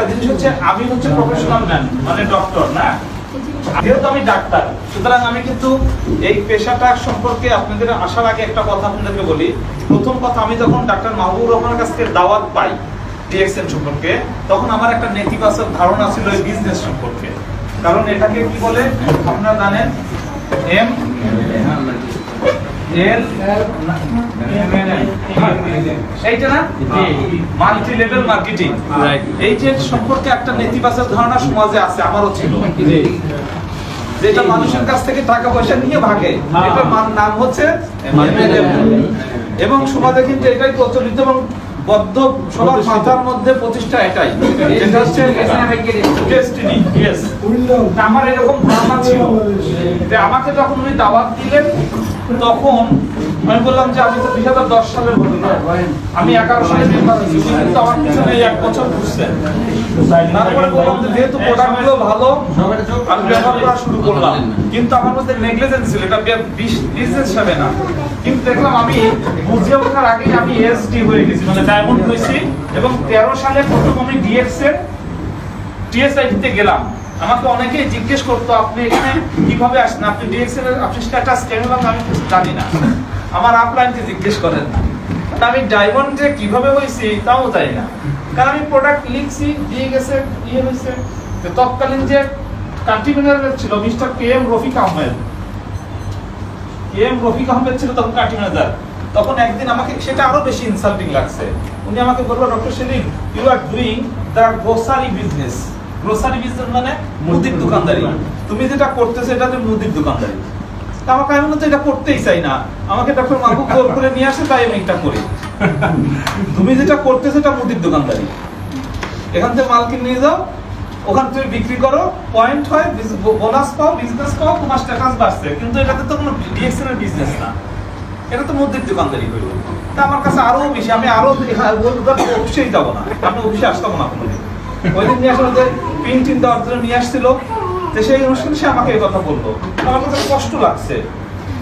একটা জিনিস হচ্ছে, আমি হচ্ছে প্রফেশনাল ম্যান মানে ডক্টর না? যেহেতু আমি ডাক্তার, সুতরাং আমি কিন্তু এই পেশাটা সম্পর্কে আপনাদের আসার আগে একটা কথা আপনাদেরকে বলি। প্রথম কথা, আমি যখন ডাক্তার মাহবুবুর রহমানের কাছ থেকে দাওয়াত পাই ডিএক্সএন সম্পর্কে, তখন আমার একটা নেতিবাচক ধারণা ছিল এই বিজনেস সম্পর্কে। কারণ এটাকে কি বলে? আপনারা জানেন এম এল এইটা না? মাল্টি লেভেল মার্কেটিং এই যে সম্পর্কে একটা নেতিবাচক ধারণা সমাজে আছে আমারও ছিল। যেটা মানুষের কাছ থেকে টাকা পয়সা নিয়ে ভাগে। এটার নাম হচ্ছে এবং সমাজে কিন্তু এটাই প্রচলিত এবং বদ্ধ সবার মাথার মধ্যে প্রতিষ্ঠা এটাই। যেটা হচ্ছে ডেস্টিনি আমার এরকম ধারণা ছিল। যে আমাকে যখন উনি দাওয়াত দিলেন তখন আমি বললাম যে আমি তো দুই হাজার দশ সালের ঘটনা আমি সালে মেম্বার হয়েছি, কিন্তু আমার পিছনে এক বছর ঘুরছেন তারপরে বললাম যে যেহেতু ভালো, আমি ব্যবহার করা শুরু করলাম। কিন্তু আমার মধ্যে নেগলিজেন্স ছিল, এটা বিজনেস হিসাবে না। কিন্তু দেখলাম আমি বুঝে ওঠার আগে আমি এসডি হয়ে গেছি মানে ডায়মন্ড হয়েছি। এবং তেরো সালে প্রথম আমি ডিএক্স এর টিএসআইটিতে গেলাম। আমাকে অনেকেই জিজ্ঞেস করতো, আপনি এখানে কীভাবে আসেন আপনি ডিএক্সএল এর, আপনি স্ট্যাটাস কেন আমি জানি না। আমার আপলাইনকে জিজ্ঞেস করেন না। আমি ডায়মন্ডে কীভাবে হয়েছি তাও জানি না। কারণ আমি প্রোডাক্ট লিখছি দিয়ে গেছে ইয়ে হয়েছে। তৎকালীন যে কান্ট্রি ম্যানেজার ছিল, mister K M Rafiq Ahmed. K M Rafiq Ahmed ছিল তখন কান্ট্রি ম্যানেজার তখন একদিন আমাকে, সেটা আরও বেশি ইনসাল্টিং লাগছে। উনি আমাকে বলল, doctor Salim you are doing the grocery business grocery business মানে মুদির দোকানদারি। তুমি যেটা করতেছো এটা হচ্ছে মুদির দোকানদারি। আমাকে আমি তো এটা করতেই চাই না। আমাকে ডক্টর মাহবুব জোর করে নিয়ে আসে, তাই আমি এটা করি। তুমি যেটা করতেছো এটা মুদির দোকানদারি। এখান থেকে মাল কিনে নিয়ে যাও, ওখান থেকে বিক্রি করো পয়েন্ট হয় বোনাস পাও বিজনেস পাও, তোমার স্ট্যাটাস বাড়ছে। কিন্তু এটাতে তো কোনো ডিএক্সএনের বিজনেস না। এটা তো মুদির দোকানদারি হইল। তা আমার কাছে আরও বেশি, আমি আরও এখানে বলব অফিসেই যাব না। আমি অফিসে আসতাম না কোনোদিন। ওই দিন নিয়ে আসলে দেওয়ার জন্য নিয়ে আসছিল তো সেই অনুষ্ঠানে সে আমাকে এই কথা বলল। আমার কাছে কষ্ট লাগছে।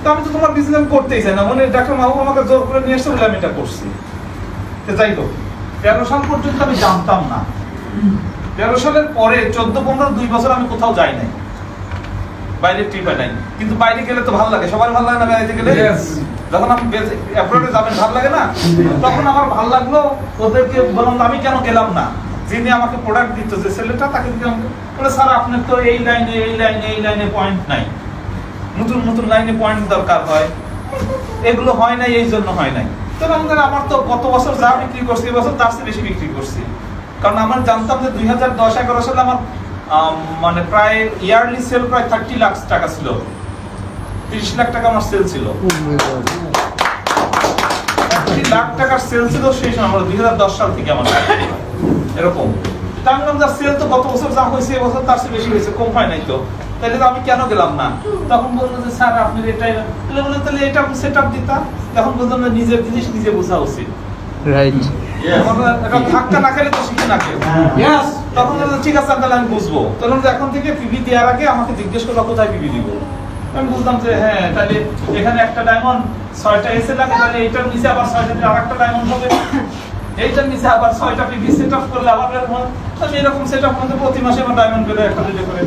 তো আমি তো তোমার বিজনেস করতেই চাই না। মানে ডাক্তার মাহবুব আমাকে জোর করে নিয়ে আসছে বলে আমি এটা করছি। তো যাই হোক তেরো সাল পর্যন্ত আমি জানতাম না। তেরো সালের পরে চোদ্দ পনেরো দুই বছর আমি কোথাও যাই নাই। বাইরে ট্রিপে নাই। কিন্তু বাইরে গেলে তো ভালো লাগে। সবার ভালো লাগে না বাইরে গেলে? যখন আপনি অ্যাব্রোডে যাবেন ভালো লাগে না? তখন আমার ভালো লাগল ওদেরকে বললাম আমি কেন গেলাম না? যিনি আমাকে প্রোডাক্ট দিত, যে ছেলেটা তাকে দিলাম বলে, স্যার, আপনার তো এই লাইনে এই লাইনে এই লাইনে পয়েন্ট নাই। নতুন নতুন লাইনে পয়েন্ট দরকার হয়। এগুলো হয় নাই, এই জন্য হয় নাই। তো আমাদের আমার তো গত বছর যা বিক্রি করছি এবছর তার চেয়ে বেশি বিক্রি করছি। কারণ আমার জানতাম যে দুই হাজার দশ এগারো সালে আমার মানে প্রায় ইয়ারলি সেল প্রায় থার্টি লাখ টাকা ছিল। তিরিশ লাখ টাকা আমার সেল ছিল। লাখ টাকার সেল ছিল, সেই সময় আমার দুই হাজার দশ সাল থেকে আমার এরকম। তা আমি বললাম সেল তো গত বছর যা হয়েছে এবছর তার চেয়ে বেশি হয়েছে কম হয় নাই তো। তাহলে তো আমি কেন গেলাম না? তখন বলল যে স্যার আপনি এটাই তাহলে বললেন তাহলে এটা সেট আপ দিতাম তখন বললাম যে নিজের জিনিস নিজে বোঝা উচিত। রাইট আমরা ধাক্কা না খেলে তো শিখে না কেউ। তখন ঠিক আছে তাহলে আমি বুঝব। তখন যে এখন থেকে পিবি দেওয়ার আগে আমাকে জিজ্ঞেস করল কোথায় পিবি দিব? আমি বুঝলাম যে হ্যাঁ তাহলে এখানে একটা ডায়মন্ড ছয়টা এসে লাগে তাহলে এইটার নিচে আবার ছয়টা দিয়ে আরেকটা ডায়মন্ড হবে। এইটার নিচে আবার ছয়টা পিবি সেট আপ করলে আবার আমি এরকম সেট আপ করতে প্রতি মাসে আমার ডায়মন্ড পেলে একটা দুটো করে।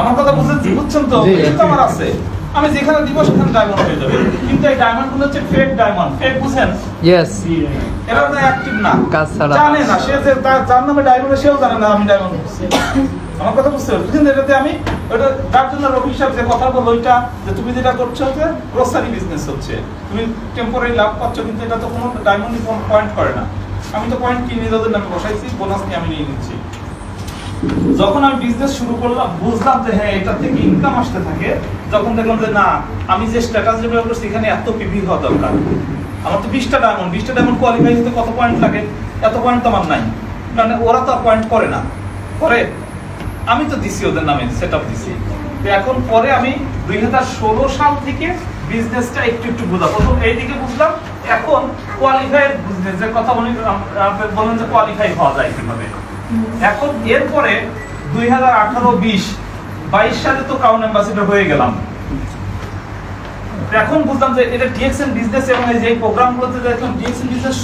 আমার কথা বুঝতে বুঝছেন তো। আমার আছে। আমি যেখানে দিব সেখানে ডায়মন্ড হয়ে যাবে। কিন্তু এই ডায়মন্ডগুলো হচ্ছে ফেক ডায়মন্ড ফেক বুঝেন ইয়েস এরা তো অ্যাক্টিভ না। কাজ ছাড়া। জানে না। সে যে তার নামে ডায়মন্ড সেও জানে না আমি ডায়মন্ড করছি। আমার কথা বুঝতে পারছ কিন্তু এটাতে আমি? ওটা যার জন্য রবি সাহেব যে কথা বলল ওইটা? যে তুমি যেটা করছ যে গ্রোসারি বিজনেস হচ্ছে। তুমি টেম্পোরারি লাভ পাচ্ছ, কিন্তু এটা তো কোনো ডায়মন্ড পয়েন্ট করে না। আমি তো পয়েন্ট কিনে ওদের নামে বসাইছি বোনাস নিয়ে আমি নিয়ে নিচ্ছি। যখন আমি বিজনেস শুরু করলাম, বুঝলাম যে হ্যাঁ এটা থেকে ইনকাম আসতে থাকে। যখন দেখলাম যে না, আমি যে স্ট্যাটাস ডেভেলপ করছি, এখানে এত পিভি হওয়া দরকার। আমার তো বিশটা ডায়মন্ড বিশটা ডায়মন্ড কোয়ালিফাই হতে কত পয়েন্ট লাগে? এত পয়েন্ট তো আমার নাই। মানে ওরা তো পয়েন্ট করে না। করে? আমি তো দিছি ওদের নামে সেট আপ দিছি এখন পরে আমি দুই সাল থেকে বিজনেসটা একটু একটু বুঝলাম। প্রথম এইদিকে বুঝলাম, এখন কোয়ালিফাইড বিজনেস এর কথা বলি বলেন যে কোয়ালিফাই হওয়া যায় কীভাবে। এখন এরপরে দুই হাজার আঠারো বিশ, বাইশ সালে তো কাউন অ্যাম্বাসিডর হয়ে গেলাম। এখন বুঝলাম যে এটা ডিএক্সএন বিজনেস এবং এই যে প্রোগ্রামগুলোতে দেখলাম ডিএক্সএন বিজনেস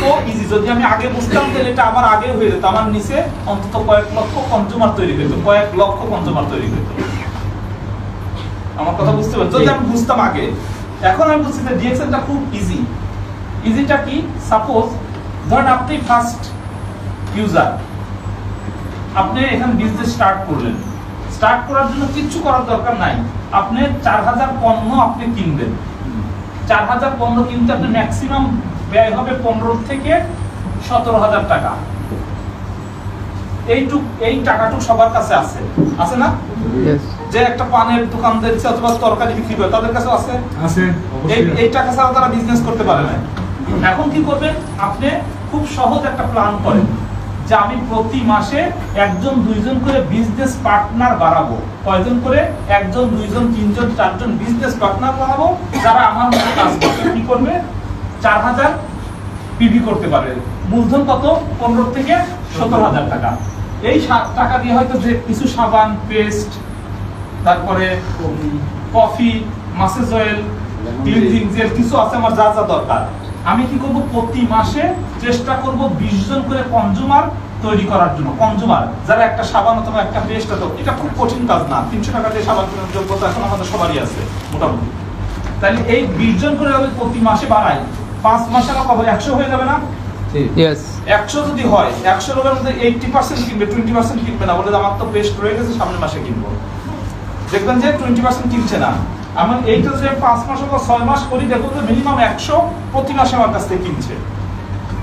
তো ইজি যদি আমি আগে বুঝতাম, তাহলে এটা আমার আগে হয়ে যেত। আমার নিচে অন্তত কয়েক লক্ষ কনজিউমার তৈরি হতো কয়েক লক্ষ কনজিউমার তৈরি হতো আমার কথা বুঝতে পারছ যদি আমি বুঝতাম আগে। এখন আমি বুঝছি যে ডিএক্সএনটা খুব ইজি ইজিটা কি? সাপোজ ধরেন আপনি ফার্স্ট ইউজার আপনি এখানে বিজনেস স্টার্ট করলেন। স্টার্ট করার জন্য কিচ্ছু করার দরকার নাই। আপনি চার হাজার পণ্য আপনি কিনবেন। চার হাজার পণ্য কিনতে আপনি ম্যাক্সিমাম ব্যয় হবে পনেরো থেকে সতেরো হাজার টাকা। এইটুক এই টাকাটুক সবার কাছে আছে। আছে না? যে একটা পানের দোকান দিচ্ছে অথবা তরকারি বিক্রি করে তাদের কাছে আছে? আছে এই এই টাকা ছাড়া তারা বিজনেস করতে পারে না। এখন কি করবেন আপনি খুব সহজ একটা প্ল্যান করেন। যে আমি প্রতি মাসে একজন দুইজন করে বিজনেস পার্টনার বাড়াবো। কয়জন করে? একজন দুইজন তিনজন চারজন বিজনেস পার্টনার বাড়াবো যারা আমার মতো কাজ করবে। কি করবে? চার হাজার পিভি করতে পারবে। মূলধন কত? পনেরো থেকে সতেরো হাজার টাকা। এই টাকা দিয়ে হয়তো যে কিছু সাবান পেস্ট তারপরে coffee massage oil cleansing gel কিছু আছে আমার যা যা দরকার। আমি কি করব? প্রতি মাসে চেষ্টা করব বিশ জন করে কনজুমার তৈরি করার জন্য। কনজুমার যারা একটা সাবান অথবা একটা পেস্ট অথবা এটা খুব কঠিন কাজ না। তিনশো টাকা দিয়ে সাবান কেনার যোগ্যতা এখন আমাদের সবারই আছে মোটামুটি। তাহলে এই বিশ জন করে আমি প্রতি মাসে বাড়াই। পাঁচ মাসে আমার কবে? একশো হয়ে যাবে না? একশো যদি হয় একশো লোকের মধ্যে এইটটি পার্সেন্ট কিনবে টোয়েন্টি পার্সেন্ট কিনবে না। বলে আমার তো পেস্ট রয়ে গেছে সামনের মাসে কিনবো। দেখবেন যে টোয়েন্টি পার্সেন্ট কিনছে না। আমার এইটা যে পাঁচ মাস অথবা ছয় মাস করি দেখব যে মিনিমাম একশো প্রতি মাসে আমার কাছ থেকে কিনছে।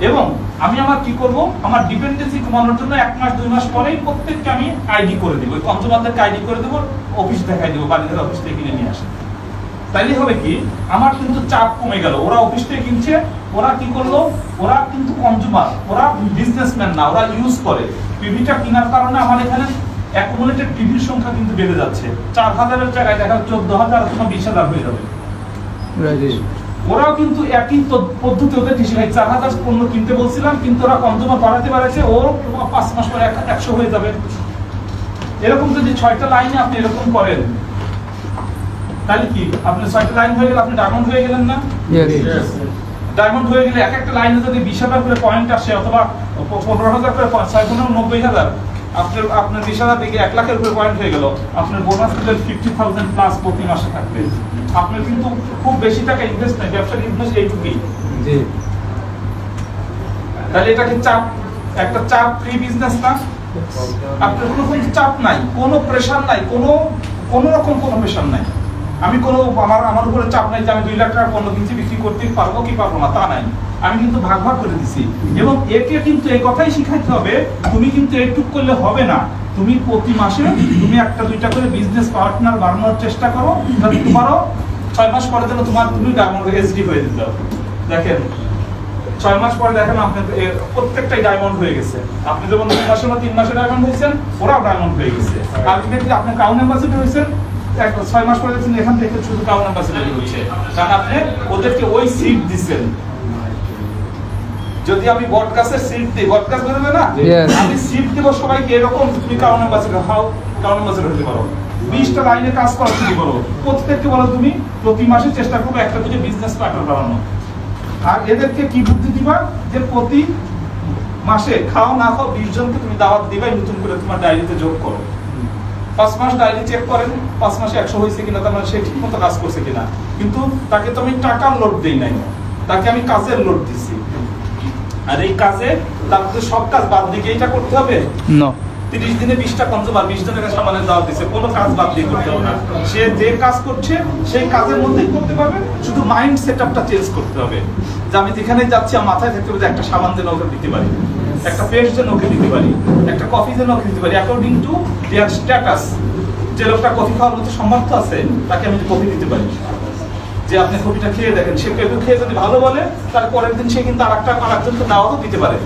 এবং আমি আমার কি করব? আমার ডিপেন্ডেন্সি কমানোর জন্য এক মাস, দুই মাস পরেই প্রত্যেককে আমি আইডি করে দেবো। ওই কনজুমারদেরকে আইডি করে দেবো অফিস দেখাই দেবো, বাড়িতে অফিস থেকে কিনে নিয়ে আসে। তাইলে হবে কি? আমার কিন্তু চাপ কমে গেল। ওরা অফিস থেকে কিনছে, ওরা কি করল? ওরা কিন্তু কনজুমার ওরা বিজনেসম্যান না, ওরা ইউজ করে। টিভিটা কেনার কারণে আমার এখানে অ্যাকুমুলেটেড টিভির সংখ্যা কিন্তু বেড়ে যাচ্ছে। চার হাজারের জায়গায় দেখা চোদ্দ হাজার অথবা বিশ হাজার হয়ে যাবে। ওরাও কিন্তু একই পদ্ধতি ওদের কৃষি ভাই চার হাজার পণ্য কিনতে বলছিলাম কিন্তু ওরা কনজুমার বাড়াতে পারেছে ওর পাঁচ মাস পরে একশো হয়ে যাবে। এরকম যদি ছয়টা লাইনে আপনি এরকম করেন তাহলে কি? আপনি ছয়টা লাইন হয়ে গেলে আপনি ডায়মন্ড হয়ে গেলেন না? ডায়মন্ড হয়ে গেলে এক একটা লাইনে যদি বিশ হাজার করে পয়েন্ট আসে অথবা পনেরো হাজার করে ছয় পনেরো নব্বই হাজার আপনার আপনার বিশ হাজার দিকে এক লাখের উপরে পয়েন্ট হয়ে গেল? আপনার বোনাস দিলেন ফিফটি থাউজেন্ড প্লাস প্রতি মাসে থাকবে। আপনার কিন্তু খুব বেশি টাকা ইনভেস্ট নেই ব্যবসার ইনভেস্ট এইটুকুই। জি। তাহলে এটা কি চাপ? একটা চাপ ফ্রি বিজনেস না? আপনার কোনো কোনো চাপ নাই কোনো প্রেশার নাই কোনো কোনো রকম কোনো প্রেশার নাই। আমি কোনো আমার আমার উপরে চাপ নাই যে আমি দুই লাখ টাকা পণ্য কিনছি বিক্রি করতে পারব কি পারব না তা নাই। আমি কিন্তু ভাগ ভাগ করে দিছি। এবং একে কিন্তু এই কথাই শিখাইতে হবে, তুমি কিন্তু এইটুক করলে হবে না। তুমি প্রতি মাসে তুমি একটা দুইটা করে বিজনেস পার্টনার বাড়ানোর চেষ্টা করো যাতে তোমারও ছয় মাস পরে যেন তোমার তুমি ডায়মন্ড এসডি হয়ে দিতে হবে দেখেন, ছয় মাস পরে দেখেন আপনার প্রত্যেকটাই ডায়মন্ড হয়ে গেছে। আপনি যেমন দুই মাসে বা তিন মাসে ডায়মন্ড হয়েছেন, ওরাও ডায়মন্ড হয়ে গেছে। আলটিমেটলি আপনি কাউন অ্যাম্বাসিডর হয়েছেন ছয় মাস পরে দেখছেন এখান থেকে শুধু কাউন অ্যাম্বাসিডর হচ্ছে। কারণ আপনি ওদেরকে ওই সিট দিচ্ছেন। যদি আমি বটগাছের সিট দিই বটগাছ বেরোবে না? আমি সিট দেব সবাইকে এরকম তুমি কাউন অ্যাম্বাসিডর হাও কাউন অ্যাম্বাসিডর হতে পারো। বিশটা লাইনে কাজ করা শুরু করো প্রত্যেককে বলো তুমি প্রতি মাসে চেষ্টা একটা করে বিজনেস পার্টনার বানানো আর এদেরকে কি বুদ্ধি দিবা? যে প্রতি মাসে খাও না খাও বিশ জনকে তুমি দাওয়াত দিবা নতুন করে তোমার ডায়েরিতে যোগ করো। পাঁচ মাস ডায়েরি চেক করেন পাঁচ মাসে একশো হয়েছে কিনা তার মানে সে ঠিক মতো কাজ করছে কিনা। কিন্তু তাকে তো আমি টাকার লোড দিই নাই। তাকে আমি কাজের লোড দিছি। আর এই কাজে তার মধ্যে সব কাজ বাদ দিয়ে কি এইটা করতে হবে? No. তিরিশ দিনে বিশটা কনজুমার বিশ জনের কাছে সামানের দাওয়াত দিচ্ছে কোনো কাজ বাদ দিয়ে করতে হবে না। সে যে কাজ করছে সেই কাজের মধ্যেই করতে পারবে শুধু মাইন্ড সেট আপটা চেঞ্জ করতে হবে। যে আমি যেখানে যাচ্ছি আমার মাথায় থাকতে হবে একটা সাবান যেন ওকে দিতে পারি একটা পেস্ট যেন ওকে দিতে পারি একটা কফি যেন ওকে দিতে পারি। অ্যাকর্ডিং টু দেয়ার স্ট্যাটাস যে লোকটা কফি খাওয়ার মতো সামর্থ্য আছে তাকে আমি কফি দিতে পারি। যে আপনি কফিটা খেয়ে দেখেন সে কেউ খেয়ে যদি ভালো বলে তার পরের দিন সে কিন্তু আর একটা আর একজনকে দাওয়াতও দিতে পারে।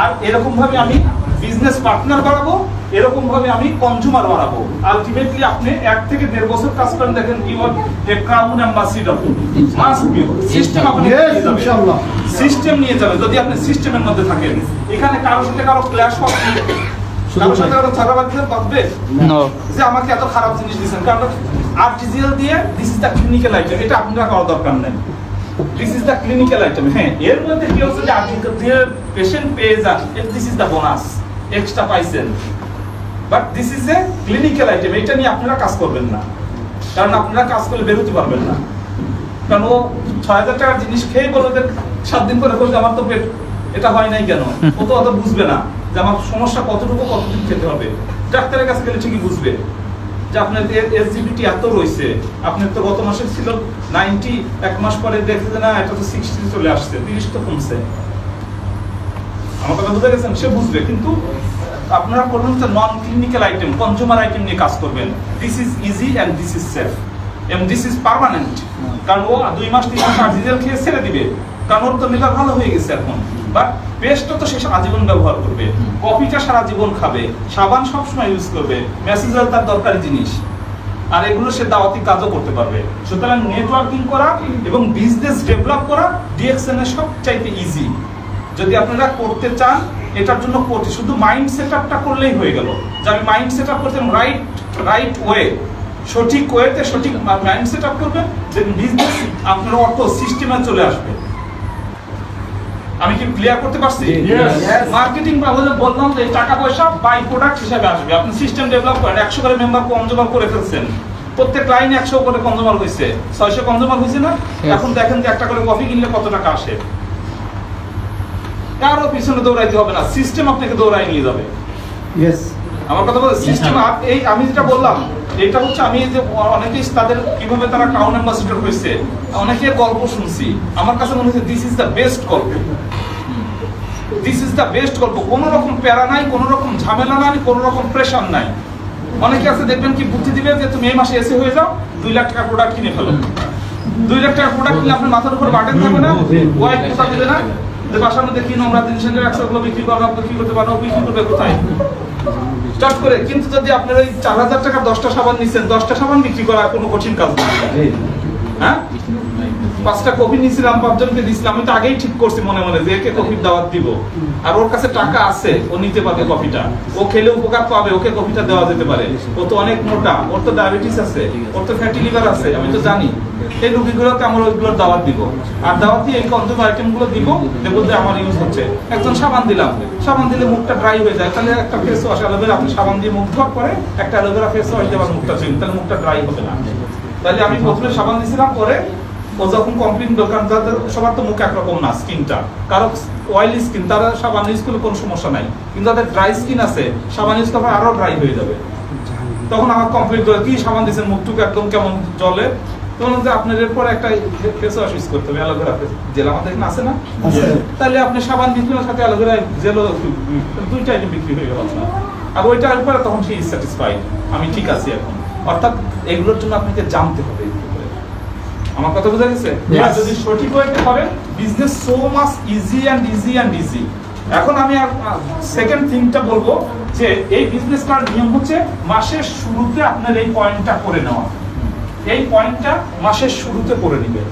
আর এরকম ভাবে আমি বিজনেস পার্টনার বাড়াবো এরকম ভাবে আমি কনজুমার বাড়াবো আলটিমেটলি আপনি এক থেকে দেড় বছর কাজ করেন দেখেন you are a crown ambassador must be system আপনি। সিস্টেম নিয়ে যাবেন যদি আপনি সিস্টেমের মধ্যে থাকেন। এখানে কারোর সাথে কারও ক্ল্যাশ হবে কারোর সাথে কারও ঝগড়া বাঁধতে বাঁধবে No. যে আমাকে এত খারাপ জিনিস দিয়েছেন কারণ আর্টিজিয়াল দিয়ে this is the clinical item এটা আপনারা করার দরকার নেই। This is the clinical item হ্যাঁ এর মধ্যে কি হচ্ছে যে আর্টিকেল দিয়ে পেশেন্ট পেয়ে যান this is the bonus extra পাইছেন। But this is a clinical item এটা নিয়ে আপনারা কাজ করবেন না। কারণ আপনারা কাজ করলে বেরোতে পারবেন না। কারণ ও ছয় হাজার টাকার জিনিস খেয়ে বলে সাত দিন করে বলছে আমার তো পেট এটা হয় নাই কেন? ও তো অত বুঝবে না। যে আমার সমস্যা কতটুকু কতদিন খেতে হবে। ডাক্তারের কাছে গেলে ঠিকই বুঝবে যে আপনার এসজিবিটি এত রয়েছে। আপনার তো গত মাসে ছিল নাইনটি, এক মাস পরে দেখছে যে না, এটা তো সিক্সটি চলে আসছে, তিরিশ তো কমছে। আমার কথা বুঝে গেছেন? সে বুঝবে। কিন্তু আপনারা করবেন হচ্ছে non clinical item consumer item নিয়ে কাজ করবেন। This is easy and this is safe এবং দিস ইজ পার্মানেন্ট কারণ ও দুই মাস, তিন মাস আর্টিজেল খেয়ে ছেড়ে দিবে। কারণ ওর তো লিভার ভালো হয়ে গেছে এখন। বাট পেস্টটা তো সে সারা জীবন ব্যবহার করবে। কফিটা সারা জীবন খাবে সাবান সবসময় ইউজ করবে মেসেজার তার দরকারি জিনিস। আর এগুলো সে দাওয়াতি কাজও করতে পারবে। সুতরাং নেটওয়ার্কিং করা এবং বিজনেস ডেভেলপ করা ডিএক্সএন এর সবচাইতে ইজি যদি আপনারা করতে চান এটার জন্য করতে শুধু মাইন্ড সেট আপটা করলেই হয়ে গেল। যে আমি মাইন্ড সেট আপ করতে রাইট রাইট ওয়ে সঠিক ওয়েতে সঠিক মাইন্ড সেট আপ করবেন দেন বিজনেস আপনার অর্থ সিস্টেমে চলে আসবে। আমি কি ক্লিয়ার করতে পারছি? মার্কেটিং বা বলে বললাম যে টাকা পয়সা বাই প্রোডাক্ট হিসাবে আসবে। আপনি সিস্টেম ডেভেলপ করেন একশো করে মেম্বার কনজিউমার করে ফেলছেন। প্রত্যেক লাইনে একশো করে কনজিউমার হয়েছে ছয়শো কনজিউমার হয়েছে না? এখন দেখেন যে একটা করে কফি কিনলে কত টাকা আসে। কারও পিছনে দৌড়াইতে হবে না। সিস্টেম আপনাকে দৌড়াই নিয়ে যাবে। Yes. আমার কথা বলতে সিস্টেম এই আমি যেটা বললাম এটা হচ্ছে আমি যে অনেকেই তাদের কীভাবে তারা টাউন অ্যাম্বাসেডর হয়েছে অনেকের গল্প শুনছি। আমার কাছে মনে হচ্ছে দিস ইজ দ্য বেস্ট গল্প। দিস ইজ দ্য বেস্ট গল্প। কোনো রকম প্যারা নাই, কোনো রকম ঝামেলা নাই, কোনো রকম প্রেশার নাই। অনেকে আছে, দেখবেন কি বুদ্ধি দিবে যে তুমি এই মাসে এসে হয়ে যাও, দুই লাখ টাকা প্রোডাক্ট কিনে ফেলো। দুই লাখ টাকা প্রোডাক্ট কিনে আপনার মাথার উপর বাটেন থাকবে না ওয়াইফ কোথা দেবে না। যে বাসার মধ্যে কি নোংরা জিনিস একশো গুলো বিক্রি করব কি করতে পারব বিক্রি করবে কোথায়? চট করে, কিন্তু যদি আপনার ওই চার হাজার টাকার দশটা সাবান নিচ্ছেন দশটা সাবান বিক্রি করা কোনো কঠিন কাজ না। হ্যাঁ? পাঁচটা কপি নিয়েছিলাম, পাঁচজনকে দিয়েছিলাম। আমি তো আগেই ঠিক করছি মনে মনে যে একে কপির দাওয়াত দিব। আর ওর কাছে টাকা আছে, ও নিতে কপিটা ও খেলে উপকার পাবে, ওকে কপিটা দেওয়া যেতে পারে। ও তো অনেক মোটা, ওর তো ডায়াবেটিস আছে, ওর তো ফ্যাটি লিভার আছে, আমি তো জানি। এই রুগীগুলোকে ওইগুলোর দাওয়াত দিব। আর দাওয়াত দিয়ে এই দিব যে আমার ইউজ হচ্ছে। একজন সাবান দিলাম। সাবান দিলে মুখটা ড্রাই হয়ে যায়। তাহলে একটা ফেস ওয়াশ অ্যালোভেরা আপনি সাবান দিয়ে মুখ ধোয়ার পরে একটা অ্যালোভেরা ফেস ওয়াশ দেওয়ার মুখটা তাহলে মুখটা ড্রাই হবে না। তাহলে আমি প্রথমে সাবান দিয়েছিলাম পরে ও যখন কমপ্লেন দোকান যাদের সবার তো মুখ একরকম না স্কিনটা। কারও অয়েলি স্কিন তারা সাবান ইউজ করলে কোনো সমস্যা নাই। কিন্তু যাদের ড্রাই স্কিন আছে সাবান ইউজ করলে আরও ড্রাই হয়ে যাবে। তখন আমার কমপ্লেন করে কি সাবান দিয়েছেন মুখটুকু একদম কেমন জলে তখন যে আপনার এরপর একটা ফেস ওয়াশ ইউজ করতে হবে অ্যালোভেরা জেল আমাদের এখানে আছে না? তাহলে আপনি সাবান বিক্রির সাথে অ্যালোভেরা জেলও দুইটা আইটেম বিক্রি হয়ে গেল আর ওইটার উপরে তখন সে স্যাটিসফাইড আমি ঠিক আছি এখন। অর্থাৎ এগুলোর জন্য আপনাকে জানতে হবে আমার কথা বোঝা গেছে. যদি সঠিক ওয়েতে করেন business so much easy and easy and easy এখন আমি আর সেকেন্ড থিংটা বলব যে এই বিজনেস করার নিয়ম হচ্ছে মাসের শুরুতে আপনার এই পয়েন্টটা করে নেওয়া। এই পয়েন্টটা মাসের শুরুতে করে নিবে।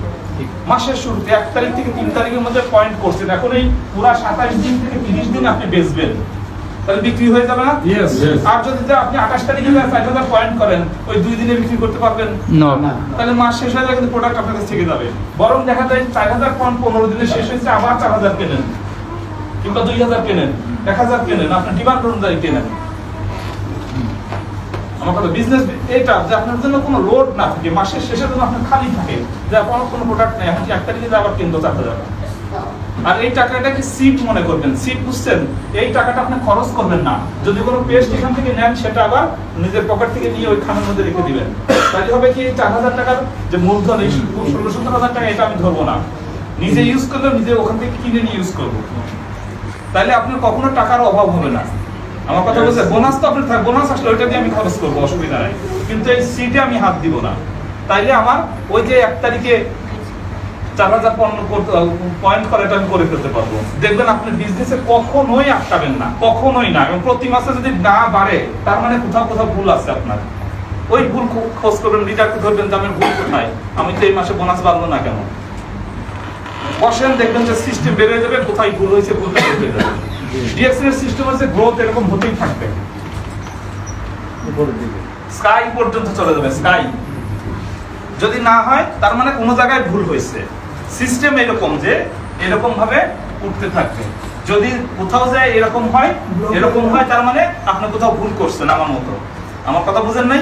মাসের শুরুতে এক তারিখ থেকে তিন তারিখের মধ্যে পয়েন্ট করছেন। এখন এই পুরা সাতাশ দিন থেকে তিরিশ দিন আপনি বেচবেন। তাহলে বিক্রি হয়ে যাবে না. আর যদি আপনি আঠাশ তারিখে চার হাজার পয়েন্ট করেন ওই দুই দিনে বিক্রি করতে পারবেন. তাহলে মাস শেষ হয়ে গেলে কিন্তু প্রোডাক্ট আপনার কাছে থেকে যাবে। বরং দেখা যায় চার হাজার পয়েন্ট পনেরো দিনে শেষ হয়েছে আবার চার হাজার কেনেন। কিংবা দুই হাজার কেনেন এক হাজার কেনেন আপনার ডিমান্ড অনুযায়ী কেনেন। আমার কথা বিজনেস এটা যে আপনার জন্য কোনো লোড না থাকে মাসের শেষে যেন আপনার খালি থাকে যে আপনার কোনো প্রোডাক্ট নেই। আপনি এক তারিখে আবার কিনতে চার হাজার। আর এই টাকাটাকে সিট মনে করবেন? সিট বুঝছেন? এই টাকাটা আপনি খরচ করবেন না। যদি কোনো পেস্ট এখান থেকে নেন, সেটা আবার নিজের পকেট থেকে নিয়ে ওই খামের মধ্যে রেখে দিবেন। তাহলে হবে কি, চার হাজার টাকার যে মূলধন, এই ষোলো সতেরো হাজার টাকা, এটা আমি ধরবো না। নিজে ইউজ করলে নিজে ওখান থেকে কিনে নিয়ে ইউজ করব। তাহলে আপনার কখনো টাকার অভাব হবে না। আমার কথা বলছে বোনাস তো আপনার বোনাস আসলে ওইটা দিয়ে আমি খরচ করব, অসুবিধা নাই। কিন্তু এই সিটে আমি হাত দিব না। তাইলে আমার ওই যে এক তারিখে চার হাজার পয়েন্ট করে আমি করে ফেলতে পারব। দেখবেন আপনি বিজনেসে কখনোই আটকাবেন না, কখনোই না। এবং প্রতি মাসে যদি না বাড়ে, তার মানে কোথাও কোথাও ভুল আছে আপনার। ওই ভুল খোঁজ করবেন ধরবেন যে আমার ভুল কোথায়, আমি তো এই মাসে বোনাস না কেন? বসেন, দেখবেন যে সিস্টেম বেড়ে যাবে, কোথায় ভুল হয়েছে ভুল ডিএক্সএল এর সিস্টেম হচ্ছে গ্রোথ এরকম হতেই থাকবে। স্কাই পর্যন্ত চলে যাবে স্কাই যদি না হয়, তার মানে কোনো জায়গায় ভুল হয়েছে। সিস্টেম এরকম যে এরকম ভাবে উঠতে থাকবে যদি কোথাও যায় এরকম হয় এরকম হয় তার মানে আপনি কোথাও ভুল করছেন আমার মতো আমার কথা বুঝেন নাই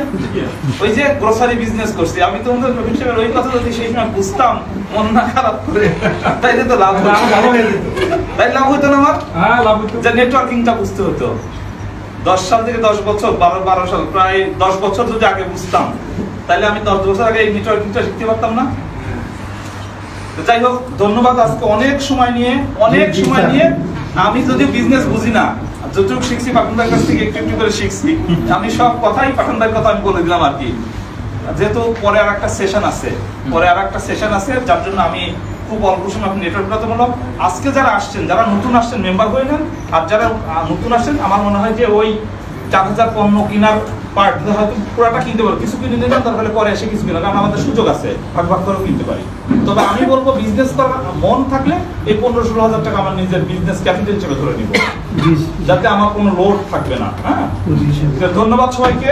ওই যে গ্রোসারি বিজনেস করছি আমি তো রবীন্দ্র সাহেবের ওই কথা যদি সেই সময় বুঝতাম মন না খারাপ করে তাইলে তো লাভ। ভালো হয়ে যেত। তাই লাভ হতো না আমার হ্যাঁ লাভ হতো। যে নেটওয়ার্কিংটা বুঝতে হতো দশ সাল থেকে দশ বছর বারো বারো সাল প্রায় দশ বছর যদি আগে বুঝতাম তাহলে আমি দশ বছর আগে এই নেটওয়ার্কিংটা শিখতে পারতাম না যাই হোক ধন্যবাদ আজকে অনেক সময় নিয়ে অনেক সময় নিয়ে। আমি যদি বিজনেস বুঝি না যতটুকু শিখছি পাঠানদার কাছ থেকে একটু একটু করে শিখছি। আমি সব কথাই পাঠানদার কথা আমি বলে দিলাম আর কি। যেহেতু পরে আর একটা সেশন আছে পরে আর একটা সেশন আছে যার জন্য আমি খুব অল্প সময় আপনি নেটওয়ার্কটা বললাম। আজকে যারা আসছেন যারা নতুন আসছেন মেম্বার হয়ে নেন আর যারা নতুন আসছেন আমার মনে হয় যে ওই চার হাজার পণ্য কেনার পার্ট হয়তো পুরাটা কিনতে পারো কিছু কিনে নিলাম তারপরে পরে এসে কিছু কারণ আমাদের সুযোগ আছে ভাগ ভাগ করেও কিনতে পারি। তবে আমি বলব বিজনেস করার মন থাকলে এই পনেরো ষোলো হাজার টাকা আমার নিজের বিজনেস ক্যাপিটাল হিসেবে ধরে নিব। যাতে আমার কোনো লোড থাকবে না হ্যাঁ। ধন্যবাদ সবাইকে।